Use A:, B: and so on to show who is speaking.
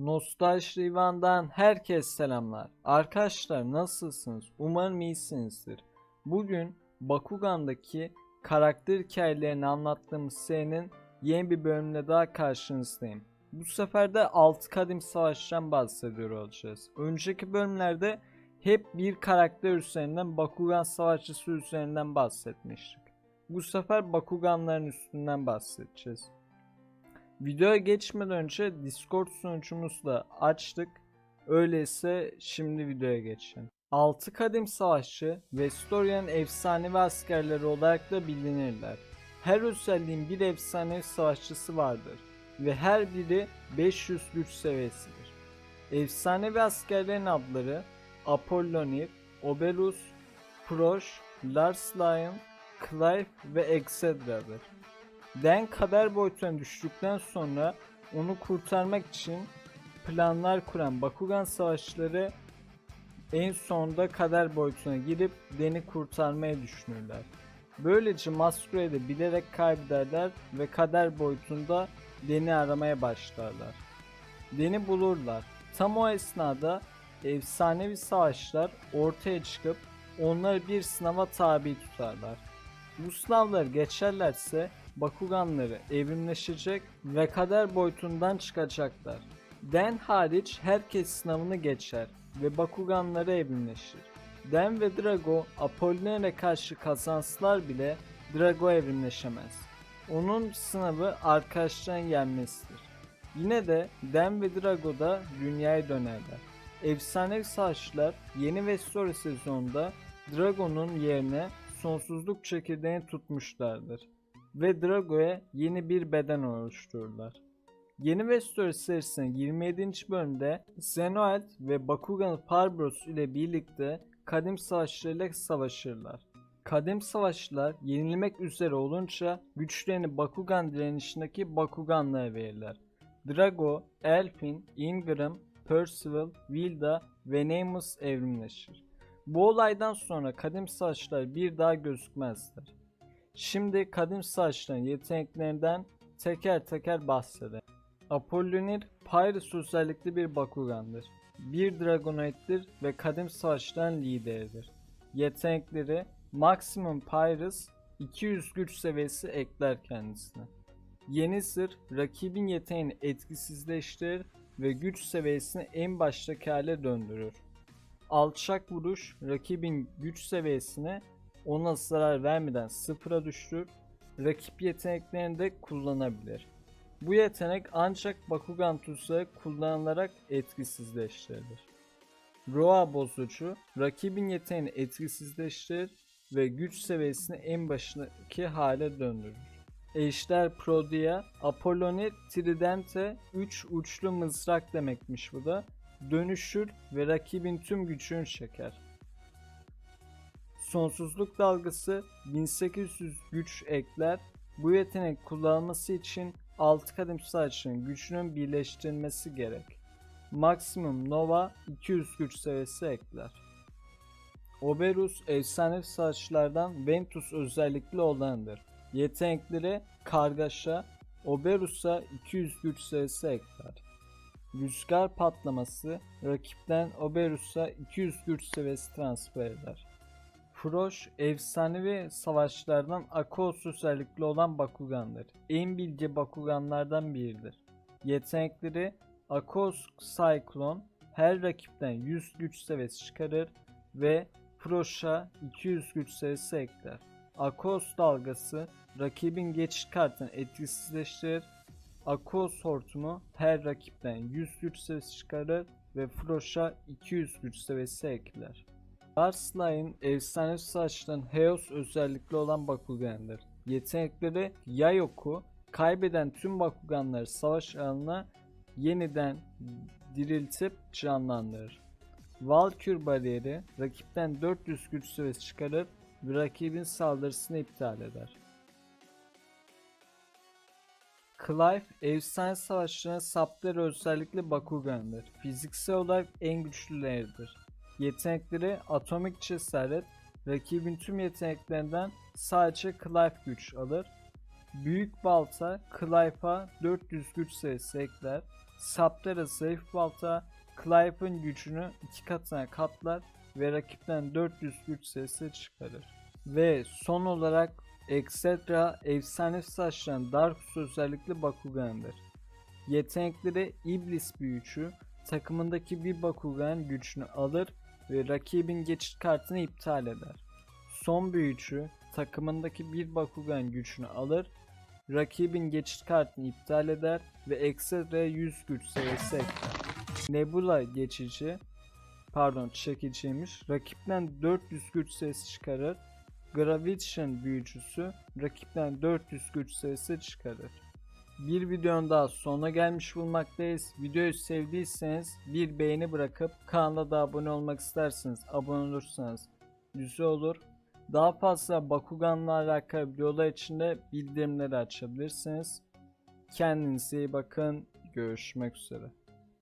A: Nostalji Rivan'dan herkes selamlar. Arkadaşlar nasılsınız? Umarım iyisinizdir. Bugün Bakugan'daki karakter hikayelerini anlattığımız serinin yeni bir bölümüne daha karşınızdayım. Bu sefer de 6 kadim savaştan bahsediyor olacağız. Önceki bölümlerde hep bir karakter üzerinden Bakugan savaşçısı üzerinden bahsetmiştik. Bu sefer Bakuganların üstünden bahsedeceğiz. Videoya geçmeden önce Discord sunucumuzu da açtık. Öyleyse şimdi videoya geçelim. 6 kadim savaşçı Vestoria'nın efsanevi askerleri olarak da bilinirler. Her özelliğin bir efsanevi savaşçısı vardır ve her biri 500 güç seviyesidir. Efsanevi askerlerin adları Apollonir, Oberus, Proş, Lars Lion, Clive ve Excedra'dır. Den kader boyutuna düştükten sonra onu kurtarmak için planlar kuran Bakugan savaşçıları en sonunda kader boyutuna girip Den'i kurtarmaya düşünürler. Böylece Masquerade'i bilerek kaybederler ve kader boyutunda Den'i aramaya başlarlar. Den'i bulurlar. Tam o esnada efsanevi savaşlar ortaya çıkıp onları bir sınava tabi tutarlar. Bu sınavları geçerlerse Bakuganları evrimleşecek ve kader boyutundan çıkacaklar. Den hariç herkes sınavını geçer ve Bakuganları evrimleşir. Den ve Drago Apolliner'e karşı kazansalar bile Drago evrimleşemez. Onun sınavı arkadaşların yenmesidir. Yine de Den ve Drago da dünyaya dönerler. Efsanevi savaşçılar yeni Vestori sezonunda Dragon'un yerine sonsuzluk çekirdeğini tutmuşlardır ve Drago'ya yeni bir beden oluştururlar. Yeni Vestori serisinin 27. bölümde Zenoeld ve Bakugan Parbros ile birlikte kadim savaşçılarıyla savaşırlar. Kadim savaşçılar yenilmek üzere olunca güçlerini Bakugan direnişindeki Bakuganlara verirler. Drago, Elfin, Ingram, Percival, Wilda ve Nemus evrimleşir. Bu olaydan sonra kadim savaşçılar bir daha gözükmezler. Şimdi kadim savaşçıların yeteneklerinden teker teker bahsedelim. Apollonir, Pyrus özellikli bir Bakugandır. Bir Dragonoid'dir ve kadim savaşçıların lideridir. Yetenekleri Maximum Pyrus 200 güç seviyesi ekler kendisine. Yeni zırh rakibin yeteneğini etkisizleştirir ve güç seviyesini en baştaki hale döndürür. Alçak vuruş rakibin güç seviyesini ona zarar vermeden sıfıra düşürür, rakip yeteneklerini de kullanabilir. Bu yetenek ancak Bakugan tuzları kullanılarak etkisizleştirilir. Roa bozucu, rakibin yeteneğini etkisizleştirir ve güç seviyesini en başındaki hale döndürür. Ejder Prodia, Apollonir Tridente 3 uçlu mızrak demekmiş bu da. Dönüşür ve rakibin tüm gücünü çeker. Sonsuzluk dalgası 1800 güç ekler. Bu yetenek kullanılması için 6 kadim savaşçının gücünün birleştirilmesi gerek. Maksimum Nova 200 güç seviyesi ekler. Oberus efsanevi savaşçılardan Ventus özellikli olanıdır. Yetenekleri kargaşa, Oberus'a 200 güç seviyesi ekler. Rüzgar patlaması rakipten Oberus'a 200 güç seviyesi transfer eder. Froş efsanevi savaşçılardan Akos özellikli olan Bakugandır. En bilge Bakuganlardan biridir. Yetenekleri Akos Cyclone her rakipten 100 güç seviyesi çıkarır ve Froş'a 200 güç seviyesi ekler. Akos dalgası rakibin geçiş kartını etkisizleştirir. Akos hortumu her rakipten 100 güç seviyesi çıkarır ve Froş'a 200 güç seviyesi ekler. Lars Lyon efsane saçların Heos özellikli olan Bakugan'dır. Yetenekleri Yay oku, kaybeden tüm Bakuganları savaş alanına yeniden diriltip canlandırır. Valkür bariyeri rakipten 400 güç seviyesi çıkarır ve rakibin saldırısını iptal eder. Clive, efsane savaşçıların sapları özellikle Bakugan'dır. Fiziksel olarak en güçlüleridir. Yetenekleri atomik cesaret, rakibin tüm yeteneklerinden sadece Clive güç alır. Büyük balta Clive'a 400 güç sayısı ekler. Saptera zayıf balta Clive'ın gücünü iki katına katlar ve rakipten 400 güç sayısı çıkarır. Ve son olarak Etc. efsane saçlayan Darkus özellikli Bakugan'dır. Yetenekleri İblis büyücü takımındaki bir Bakugan gücünü alır ve rakibin geçit kartını iptal eder. Son büyücü takımındaki bir Bakugan gücünü alır, rakibin geçit kartını iptal eder ve ekstra 100 güç sayısı ekler. Nebula geçici, pardon çekiciymiş, rakipten 400 güç sayısı çıkarır. Gravitation büyücüsü rakipten 400 güç sayısı çıkarır. Bir videonun daha sonuna gelmiş bulmaktayız. Videoyu sevdiyseniz bir beğeni bırakıp kanala da abone olmak isterseniz abone olursanız güzel olur. Daha fazla Bakugan'la alakalı videolar için de bildirimleri açabilirsiniz. Kendinize iyi bakın. Görüşmek üzere.